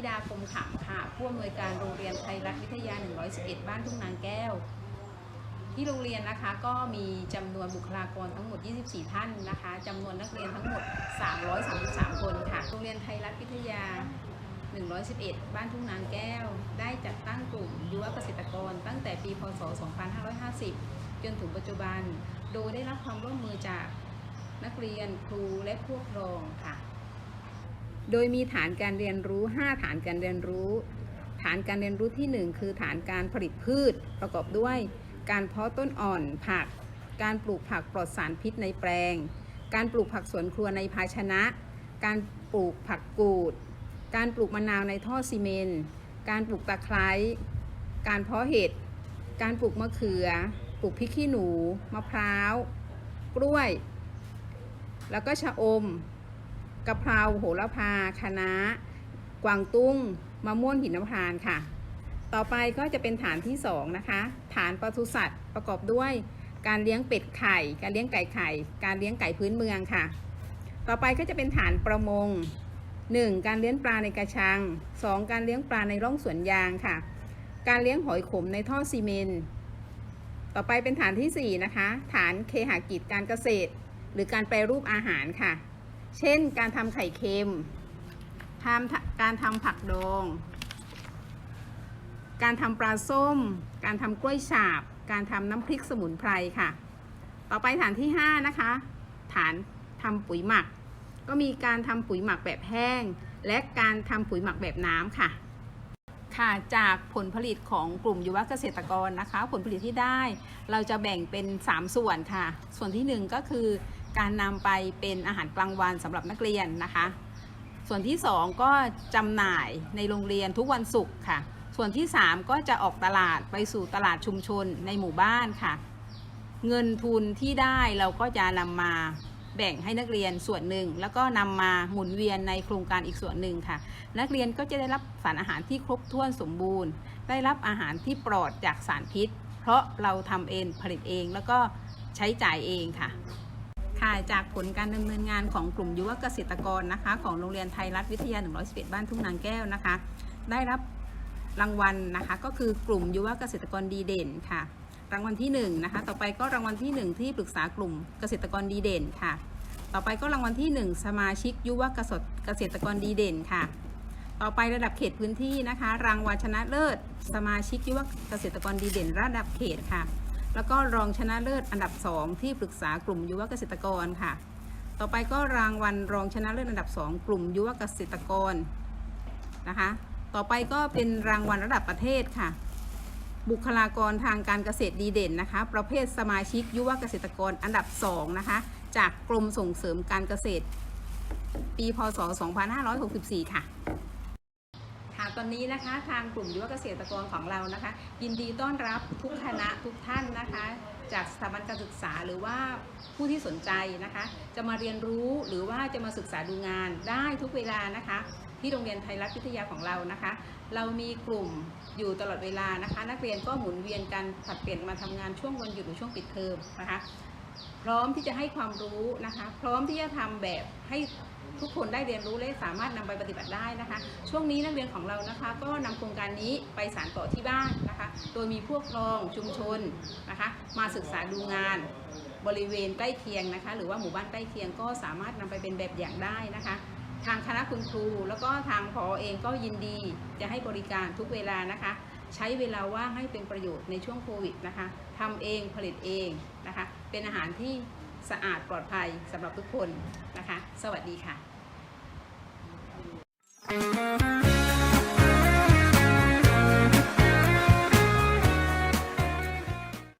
ธิดาคมขำค่ะผู้อำนวยการโรงเรียนไทยรัฐวิทยา 111 บ้านทุ่งนางแก้ว ที่โรงเรียนนะคะก็มีจำนวนบุคลากรทั้งหมด 24 ท่านนะคะจำนวนนักเรียนทั้งหมด 333 คนค่ะ โรงเรียนไทยรัฐวิทยา 111 บ้านทุ่งนางแก้ว ได้จัดตั้งกลุ่มยุวเกษตรกร ตั้งแต่ปีพศ 2550 จนถึงปัจจุบัน โดยได้รับความร่วมมือจากนักเรียนครูและผู้ปกครองค่ะ โดยมีฐานการเรียนรู้ 5 ฐานการเรียนรู้ ฐานการเรียนรู้ที่ 1 คือฐานการผลิตพืช ประกอบด้วย การเพาะต้นอ่อนผัก การปลูกผักปลอดสารพิษในแปลง การปลูกผักสวนครัวในภาชนะ การปลูกผักกูด การปลูกมะนาวในท่อซีเมนต์ การปลูกตะไคร้ การเพาะเห็ด การปลูกมะเขือ ปลูกพริกขี้หนู มะพร้าว กล้วย แล้วก็ชะอม กะเพราโหระพาคะน้ากวางตุ้งมะม่วงหินน้ำพานค่ะ ต่อไปก็จะเป็นฐานที่ 2 นะคะ ฐานปศุสัตว์ประกอบด้วยการเลี้ยงเป็ดไข่ การเลี้ยงไก่ไข่ การเลี้ยงไก่พื้นเมืองค่ะ ต่อไปก็จะเป็นฐานประมง 1. การเลี้ยงปลาในกระชัง 2. การเลี้ยงปลาในร่องสวนยางค่ะ การเลี้ยงหอยขมในท่อซีเมนต์ ต่อไปเป็นฐานทีสี่4 นะคะ ฐานเคหกิจการเกษตร หรือการแปรรูปอาหารค่ะ เช่นการทำไข่เค็มทำการทำผักดอง การทำปลาส้ม การทำกล้วยฉาบ การทำน้ำพริกสมุนไพรค่ะ ต่อไปฐานที่ 5 นะคะ ฐานทำปุ๋ยหมัก ก็มีการทำปุ๋ยหมักแบบแห้ง และการทำปุ๋ยหมักแบบน้ำค่ะ ค่ะจากผลผลิตของกลุ่มยุวเกษตรกรนะคะ ผลผลิตที่ได้ เราจะแบ่งเป็น 3 ส่วนค่ะ ส่วนทีหนึ่1 ก็คือ การนำไปเป็นอาหารกลางวันสำหรับนักเรียนนะคะ ส่วนที่ 2 ก็จำหน่ายในโรงเรียนทุกวันศุกร์ค่ะ ส่วนที่ 3 ก็จะออกตลาดไปสู่ตลาดชุมชนในหมู่บ้านค่ะ เงินทุนที่ได้เราก็จะนำมาแบ่งให้นักเรียนส่วนหนึ่ง แล้วก็นำมาหมุนเวียนในโครงการอีกส่วนหนึ่งค่ะ นักเรียนก็จะได้รับสารอาหารที่ครบถ้วนสมบูรณ์ ได้รับอาหารที่ปลอดจากสารพิษ เพราะเราทำเองผลิตเองแล้วก็ใช้จ่ายเองค่ะ ค่ะจากผลการดำเนินงานของกลุ่มยุวเกษตรกรนะคะของโรงเรียนไทยรัฐวิทยา 111 บ้านทุ่งนางแก้วนะคะ ได้รับรางวัลนะคะก็คือกลุ่มยุวเกษตรกรดีเด่นค่ะ รางวัลที่1นะคะต่อไปก็รางวัลที่ 1 ที่ปรึกษากลุ่มเกษตรกรดีเด่นค่ะ ต่อไปก็รางวัลที่ 1 สมาชิกยุวเกษตรเกษตรกรดีเด่นค่ะ ต่อไประดับเขตพื้นที่นะคะ รางวัลชนะเลิศ สมาชิกยุวเกษตรกรดีเด่น ระดับเขตค่ะ แล้วก็รองชนะเลิศอันดับ 2 ที่ปรึกษากลุ่มยุวเกษตรกรค่ะ ต่อไปก็รางวัลรองชนะเลิศอันดับ 2 กลุ่มยุวเกษตรกรนะคะ ต่อไปก็เป็นรางวัลระดับประเทศค่ะ บุคลากรทางการเกษตรดีเด่นนะคะ ประเภทสมาชิกยุวเกษตรกรอันดับ 2 นะคะ จากกรมส่งเสริมการเกษตร ปีพศ 2564 ค่ะ อนนี้นะคะทางกลุ่มยุวเกษตรกรของเรานะคะ ยินดีต้อนรับทุกคณะทุกท่านนะคะ จากสถาบันการศึกษาหรือว่าผู้ที่สนใจนะคะ จะมาเรียนรู้หรือว่าจะมาศึกษาดูงานได้ทุกเวลานะคะ ที่โรงเรียนไทยรัฐวิทยาของเรานะคะ เรามีกลุ่มอยู่ตลอดเวลานะคะ นักเรียนก็หมุนเวียนกันผลัดเปลี่ยนมาทำงานช่วงวันหยุดหรือช่วงปิดเทอมนะคะ พร้อมที่จะให้ความรู้นะคะ พร้อมที่จะทำแบบให้ทุกคนได้เรียนรู้และสามารถนำไปปฏิบัติได้นะคะ ช่วงนี้นักเรียนของเรานะคะ ก็นำโครงการนี้ไปสานต่อที่บ้านนะคะ โดยมีพวกครองชุมชนนะคะ มาศึกษาดูงานบริเวณใกล้เคียงนะคะ หรือว่าหมู่บ้านใกล้เคียงก็สามารถนำไปเป็นแบบอย่างได้นะคะ ทางคณะคุณครู แล้วก็ทางพอเองก็ยินดีจะให้บริการทุกเวลานะคะ ใช้เวลาว่างให้เป็นประโยชน์ในช่วงโควิดนะคะทำเองผลิตเองนะคะ เป็นอาหารที่สะอาดปลอดภัยสำหรับทุกคนนะคะ สวัสดีค่ะ